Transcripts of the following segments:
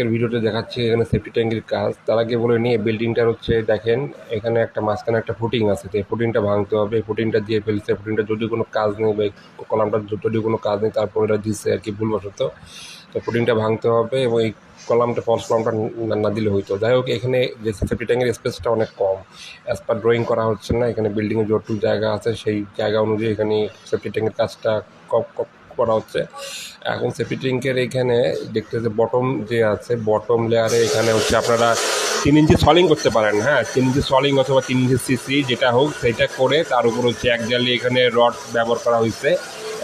আজকের ভিডিওতে দেখাচ্ছি এখানে সেফটি ট্যাঙ্কির কাজ। তার আগে বলে নিয়ে বিল্ডিংটার হচ্ছে, দেখেন, এখানে একটা মাঝখানে একটা ফুটিং আছে। তো এই ফুটিংটা ভাঙতে হবে। এই ফুটিংটা দিয়ে ফেলছে। ফুটিংটা যদি কোনো কাজ নেই বা কলামটা যদি কোনো কাজ নেই, তারপর এটা দিচ্ছে আর কি, ভুলবশত। তো ফুটিংটা ভাঙতে হবে এবং এই কলামটা ফলস কলামটা না- দিলে হইতো। যাই হোক, এখানে যে সেফটি ট্যাঙ্কের স্পেসটা অনেক কম। অ্যাজ পার ড্রয়িং করা হচ্ছে না, এখানে বিল্ডিংয়ে যতটুকু জায়গা আছে, সেই জায়গা অনুযায়ী এখানে সেফটি ট্যাঙ্কের কাজটা করা হচ্ছে। এখন সেফটি এখানে দেখতে যে বটম যে আছে বটম লেয়ারে এখানে হচ্ছে আপনারা তিন ইঞ্চি সলিং করতে পারেন হ্যাঁ? তিন ইঞ্চি সলিং অথবা তিন ইঞ্চি সিসি যেটা হোক সেটা করে তার উপর হচ্ছে এক জালি এখানে রড ব্যবহার করা হয়েছে।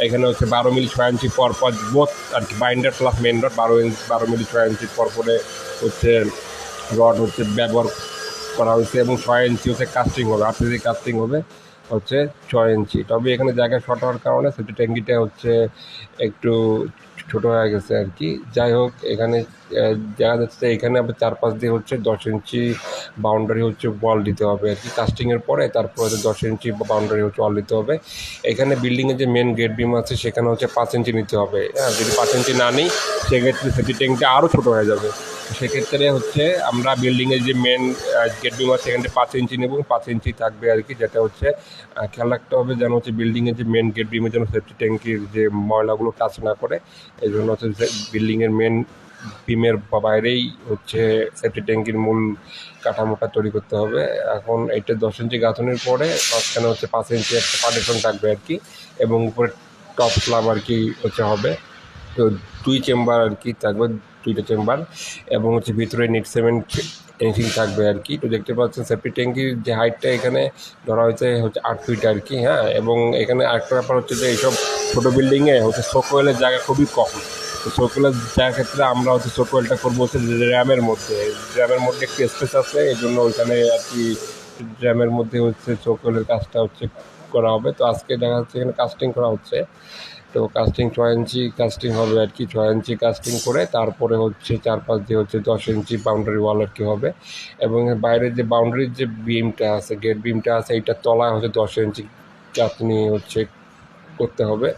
এখানে হচ্ছে বারো মিলি ছয় ইঞ্চি পর পর বোথ আর কি বাইন্ডার প্লাস মেন রড বারো ইঞ্চি বারো মিলি ছয় ইঞ্চি পর পরে হচ্ছে রড হচ্ছে ব্যবহার করা হয়েছে এবং ছয় ইঞ্চি হচ্ছে কাস্টিং হবে আর্টিফিসিয়াল কাস্টিং হবে। হচ্ছে ছয় ইঞ্চি। তবে এখানে জায়গা শর্ট হওয়ার কারণে সেটি ট্যাঙ্কিটা হচ্ছে একটু ছোট হয়ে গেছে আর কি। যাই হোক, এখানে দেখা যাচ্ছে এখানে আবার চারপাশ দিয়ে হচ্ছে দশ ইঞ্চি বাউন্ডারি হচ্ছে বল দিতে হবে আর কি। কাস্টিংয়ের পরে তারপর হচ্ছে দশ ইঞ্চি বাউন্ডারি হচ্ছে ওয়াল দিতে হবে। এখানে বিল্ডিংয়ের যে মেন গেট বিম আছে, সেখানে হচ্ছে পাঁচ ইঞ্চি নিতে হবে। হ্যাঁ যদি পাঁচ ইঞ্চি না নিই, সেক্ষেত্রে সেটি ট্যাঙ্কটা আরও ছোটো হয়ে যাবে। সেক্ষেত্রে হচ্ছে আমরা বিল্ডিংয়ের যে মেন গেট বিম আছে, সেখানে পাঁচ ইঞ্চি নেব, পাঁচ ইঞ্চি থাকবে আর কি, যেটা হচ্ছে খেয়াল রাখতে হবে যেন হচ্ছে বিল্ডিংয়ের যে মেন গেট বিমের যেন সেফটি ট্যাঙ্কির যে ময়লাগুলো টাচ না করে, এই জন্য হচ্ছে বিল্ডিংয়ের মেন বিমের বাইরেই হচ্ছে সেফটি ট্যাঙ্কির মূল কাঠামোটা তৈরি করতে হবে। এখন এটা দশ ইঞ্চি গাঁথনির পরে মাঝখানে হচ্ছে পাঁচ ইঞ্চি একটা পার্টিশন থাকবে আর কি, এবং উপরে টপ স্ল্যাব আর কি হচ্ছে হবে। দুই চেম্বার আর কি থাকবে, দুইটা চেম্বার। এবং হচ্ছে ভিতরে নিট সিমেন্ট ফিনিশিং থাকবে আর কি। তো দেখতে পাচ্ছেন সেফটি ট্যাঙ্কির যে হাইটটা এখানে ধরা হয়েছে হচ্ছে আট ফিট আর কি হ্যাঁ। এবং এখানে আরেকটা ব্যাপার হচ্ছে যে এইসব ছোটো বিল্ডিংয়ে হচ্ছে সোকোয়েলের জায়গা খুবই কম। তো সোকোয়েলের জায়গার ক্ষেত্রে আমরা হচ্ছে সোকোয়েলটা করব হচ্ছে র্যামের মধ্যে। র্যামের মধ্যে একটু স্পেস আছে এই জন্য ওইখানে আর কি র্যামের মধ্যে হচ্ছে সোকোয়েলের কাজটা হচ্ছে করা হবে। তো আজকে দেখা যাচ্ছে এখানে কাস্টিং করা হচ্ছে। তো কাস্টিং ছয় ইঞ্চি কাস্টিং হবে আর কি, ছয় ইঞ্চি কাস্টিং করে তারপরে হচ্ছে চার পাঁচ দিয়ে হচ্ছে দশ ইঞ্চি বাউন্ডারি ওয়াল আর কি হবে। এবং বাইরের যে বাউন্ডারির যে বিমটা আছে গেট বিমটা আছে এইটার তলায় হচ্ছে দশ ইঞ্চি চাটনি হচ্ছে করতে হবে।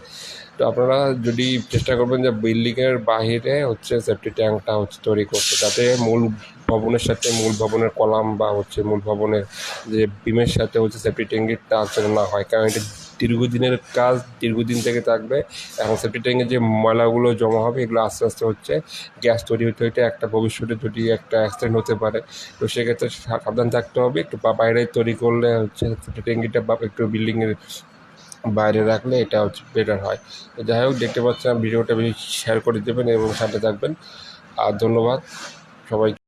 তো আপনারা যদি চেষ্টা করবেন যে বিল্ডিংয়ের বাইরে হচ্ছে সেফটি ট্যাঙ্কটা হচ্ছে তৈরি করতে, যাতে মূল ভবনের সাথে মূল ভবনের কলাম বা হচ্ছে মূল ভবনের যে বিমের সাথে হচ্ছে সেফটি ট্যাঙ্কির টাচ না হয়, কারণ এটা দীর্ঘদিনের কাজ দীর্ঘদিন থেকে থাকবে এখন সেফটি ট্যাঙ্কে যে ময়লাগুলো জমা হবে, এগুলো আস্তে আস্তে হচ্ছে গ্যাস তৈরি হতে হতে একটা ভবিষ্যতে যদি একটা অ্যাক্সিডেন্ট হতে পারে। তো সেক্ষেত্রে সাবধান থাকতে হবে, একটু বাইরে তৈরি করলে হচ্ছে সেফটি ট্যাঙ্কিটা বা একটু বিল্ডিংয়ের বাইরে রাখলে এটা হচ্ছে বেটার হয়। তো যাই হোক, দেখতে পাচ্ছেন, ভিডিওটা বেশি শেয়ার করে দেবেন এবং সাথে থাকবেন। আর ধন্যবাদ সবাই